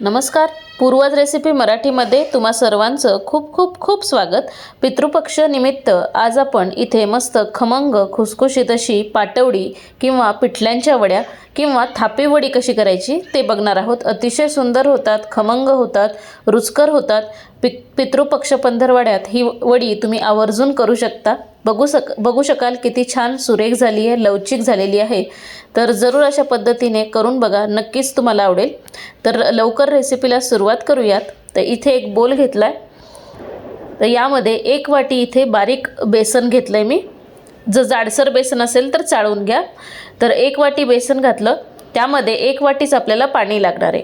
नमस्कार. पूर्वज रेसिपी मराठीमध्ये तुम्हा सर्वांचं खूप खूप खूप स्वागत. पितृपक्ष निमित्त आज आपण इथे मस्त खमंग खुसखुशीत अशी पाटवडी किंवा पिठल्यांच्या वड्या किंवा थापी वडी कशी करायची ते बघणार आहोत. अतिशय सुंदर होतात खमंग होतात रुचकर होतात. पि पितृपक्ष पंधरवाड्यात ही वडी तुम्ही आवर्जून करू शकता. बघू सक बघू शकाल किती छान सुरेख झाली आहे लवचिक झालेली आहे. तर जरूर अशा पद्धतीने करून बघा नक्कीच तुम्हाला आवडेल. तर लवकर रेसिपीला सुरुवात करूयात. तर इथे एक बोल घेतला आहे तर यामध्ये एक वाटी इथे बारीक बेसन घेतलं आहे मी. जर जाडसर बेसन असेल तर चाळून घ्या. तर एक वाटी बेसन घातलं. त्यामध्ये एक वाटीच आपल्याला पाणी लागणार आहे.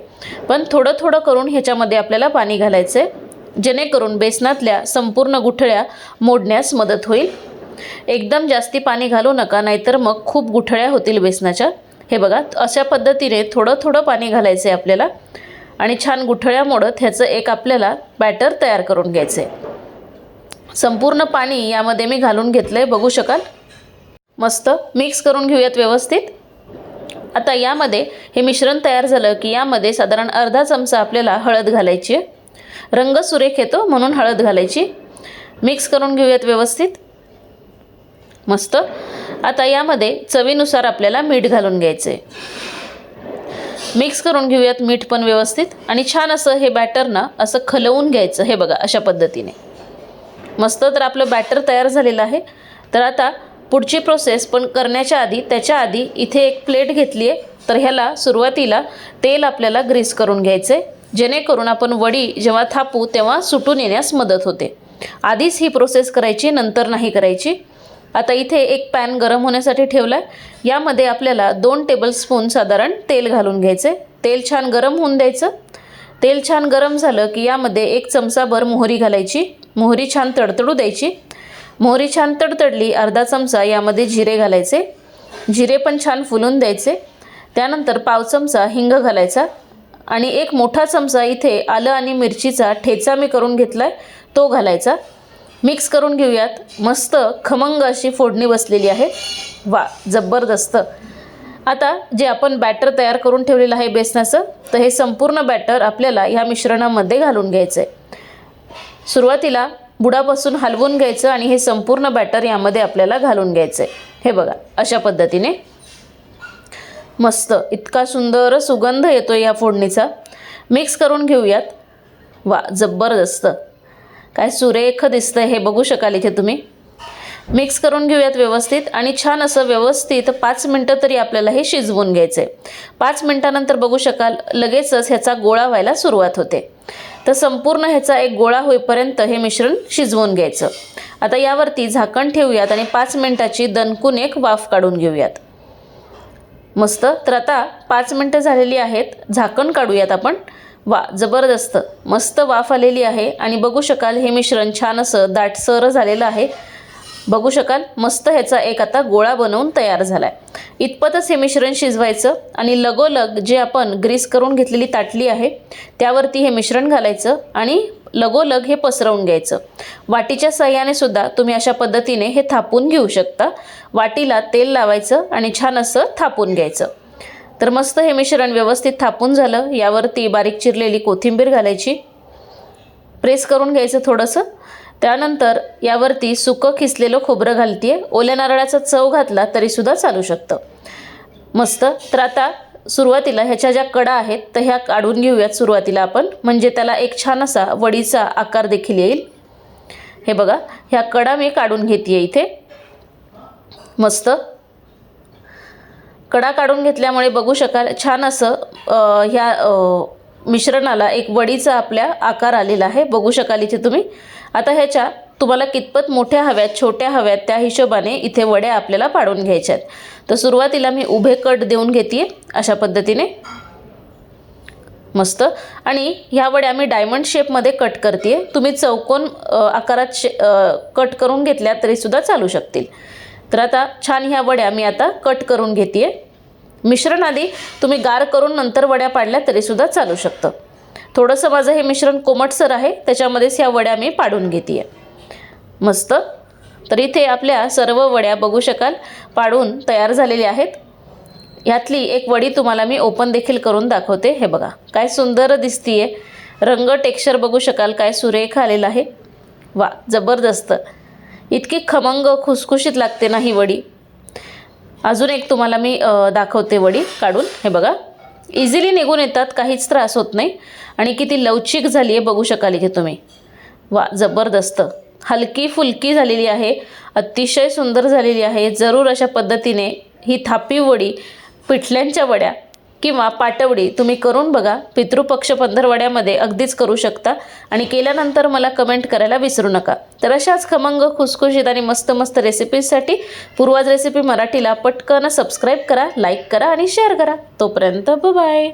पण थोडं थोडं करून ह्याच्यामध्ये आपल्याला पाणी घालायचं आहे जेणेकरून बेसनातल्या संपूर्ण गुठळ्या मोडण्यास मदत होईल. एकदम जास्ती पाणी घालू नका नाहीतर मग खूप गुठळ्या होतील बेसनाच्या. हे बघा अशा पद्धतीने थोडं थोडं पाणी घालायचं आहे आपल्याला आणि छान गुठळ्या मोडत ह्याचं एक आपल्याला बॅटर तयार करून घ्यायचं आहे संपूर्ण पाणी यामध्ये मी घालून घेतलं आहे बघू शकाल? मस्त. मिक्स करून घेऊयात व्यवस्थित. आता यामध्ये हे मिश्रण तयार झालं की यामध्ये साधारण अर्धा चमचा आपल्याला हळद घालायची आहे. रंग सुरेख येतो म्हणून हळद घालायची. मिक्स करून घेऊयात व्यवस्थित. मस्त. आता यामध्ये चवीनुसार आपल्याला मीठ घालून घ्यायचं आहे मिक्स करून घेऊयात मीठ पण व्यवस्थित. आणि छान असं हे बॅटर ना असं खलवून घ्यायचं. हे बघा अशा पद्धतीने. मस्त तर आपलं बॅटर तयार झालेलं आहे. तर आता पुढची प्रोसेस पण करण्याच्या आधी त्याच्या आधी इथे एक प्लेट घेतली आहे तर ह्याला सुरुवातीला तेल आपल्याला ग्रीस करून घ्यायचं आहे जेणेकरून आपण वडी जेव्हा थापू तेव्हा सुटून येण्यास मदत होते. आधीच ही प्रोसेस करायची नंतर नाही करायची. आता इथे एक पॅन गरम होण्यासाठी ठेवला आहे यामध्ये आपल्याला दोन टेबलस्पून साधारण तेल घालून घ्यायचे. तेल छान गरम होऊन द्यायचं. तेल छान गरम झालं की यामध्ये एक चमचाभर मोहरी घालायची. मोहरी छान तडतडू द्यायची. मोहरी छान तडतडली अर्धा चमचा यामध्ये जिरे घालायचे. जिरे पण छान फुलून द्यायचे. त्यानंतर पाव चमचा हिंग घालायचा. आणि एक मोठा चमचा इथे आलं आणि मिरचीचा ठेचा मी करून घेतला आहे तो घालायचा. मिक्स करून घेऊयात. मस्त खमंग अशी फोडणी बसलेली आहे. वा जबरदस्त. आता जे आपण बॅटर तयार करून ठेवलेलं आहे बेसनाचं तर हे संपूर्ण बॅटर आपल्याला ह्या मिश्रणामध्ये घालून घ्यायचं आहे सुरुवातीला बुडापासून हलवून घ्यायचं आणि हे संपूर्ण बॅटर यामध्ये आपल्याला घालून घ्यायचं आहे हे बघा अशा पद्धतीने. मस्त. इतका सुंदर सुगंध येतो या फोडणीचा. मिक्स करून घेऊयात. वा जबरदस्त. काय सुरेख दिसतं हे बघू शकाल इथे तुम्ही. मिक्स करून घेऊयात व्यवस्थित आणि छान असं व्यवस्थित पाच मिनटं तरी आपल्याला हे शिजवून घ्यायचं आहे पाच मिनटानंतर बघू शकाल लगेचच ह्याचा गोळा व्हायला सुरुवात होते. तर संपूर्ण ह्याचा एक गोळा होईपर्यंत हे मिश्रण शिजवून घ्यायचं. आता यावरती झाकण ठेवूयात आणि पाच मिनटाची दणकून एक वाफ काढून घेऊयात. मस्त. तर आता पाच मिनटं झालेली आहेत. झाकण काढूयात आपण. वा जबरदस्त. मस्त वाफ आलेली आहे. आणि बघू शकाल हे मिश्रण छान असं दाटसर झालेलं आहे. बघू शकाल मस्त ह्याचा एक आता गोळा बनवून तयार झाला आहे इतपतच हे मिश्रण शिजवायचं आणि लगोलग जे आपण ग्रीस करून घेतलेली ताटली आहे त्यावरती हे मिश्रण घालायचं आणि लगोलग हे पसरवून घ्यायचं. वाटीच्या सहाय्याने सुद्धा तुम्ही अशा पद्धतीने हे थापून घेऊ शकता. वाटीला तेल लावायचं आणि छान असं थापून घ्यायचं. तर मस्त हे मिश्रण व्यवस्थित थापून झालं. यावरती बारीक चिरलेली कोथिंबीर घालायची. प्रेस करून घ्यायचं थोडंसं. त्यानंतर यावरती सुकं खिसलेलं खोबरं घालते ओल्या नारळाचा चव घातला तरीसुद्धा चालू शकतं. मस्त. तर आता सुरुवातीला ह्याच्या ज्या कडा आहेत तर ह्या काढून घेऊयात सुरुवातीला आपण. म्हणजे त्याला एक छान असा वडीचा आकार देखील येईल. हे बघा ह्या कडा मी काढून घेते इथे. मस्त. कडा काढून घेतल्यामुळे बघू शकाल छान असं ह्या मिश्रणाला एक वडीचा आपल्या आकार आलेला आहे. बघू शकाल इथे तुम्ही. आता ह्याच्या तुम्हाला कितपत मोठ्या हव्यात छोट्या हव्यात त्या हिशोबाने इथे वड्या आपल्याला पाडून घ्यायच्या आहेत तर सुरुवातीला मी उभे कट देऊन घेते अशा पद्धतीने. मस्त. आणि ह्या वड्या मी डायमंड शेपमध्ये कट करते तुम्ही चौकोन आकारात शे कट करून घेतल्या तरीसुद्धा चालू शकतील. तर आता छान ह्या वड्या मी आता कट करून घेते मिश्रण आधी तुम्ही गार करून नंतर वड्या पाडल्या तरीसुद्धा चालू शकतं. थोडंसं माझं हे मिश्रण कोमटसर आहे त्याच्यामध्येच ह्या वड्या मी पाडून घेते मस्त. तर इथे आपल्या सर्व वड्या बघू शकाल. पाडून तयार झालेले आहेत. ह्यातली एक वडी तुम्हाला मी ओपन देखील करून दाखवते. हे बघा काय सुंदर दिसतीये. रंग टेक्स्चर बघू शकाल काय सुरेख आलेला आहे. वा जबरदस्त. इतकी खमंग खुसखुशीत लागते ना ही वडी. अजून एक तुम्हाला मी दाखवते वडी काढून. हे बघा इझिली निघून येतात काहीच त्रास होत नाही. आणि किती लवचिक झाली आहे बघू शकाल इथे तुम्ही. वा जबरदस्त. हलकी फुलकी झालेली आहे अतिशय सुंदर झालेली आहे. जरूर अशा पद्धतीने ही थापी वडी पिठल्यांच्या वड्या किंवा पाटवडी तुम्ही करून बघा. पितृपक्ष पंधरवड्यामध्ये अगदीच करू शकता. आणि केल्यानंतर मला कमेंट करायला विसरू नका. तर अशाच खमंग खुसखुशीत आणि मस्त मस्त रेसिपीजसाठी पूर्वाज रेसिपी मराठीला पटकन सबस्क्राईब करा लाईक करा आणि शेअर करा. तोपर्यंत बाय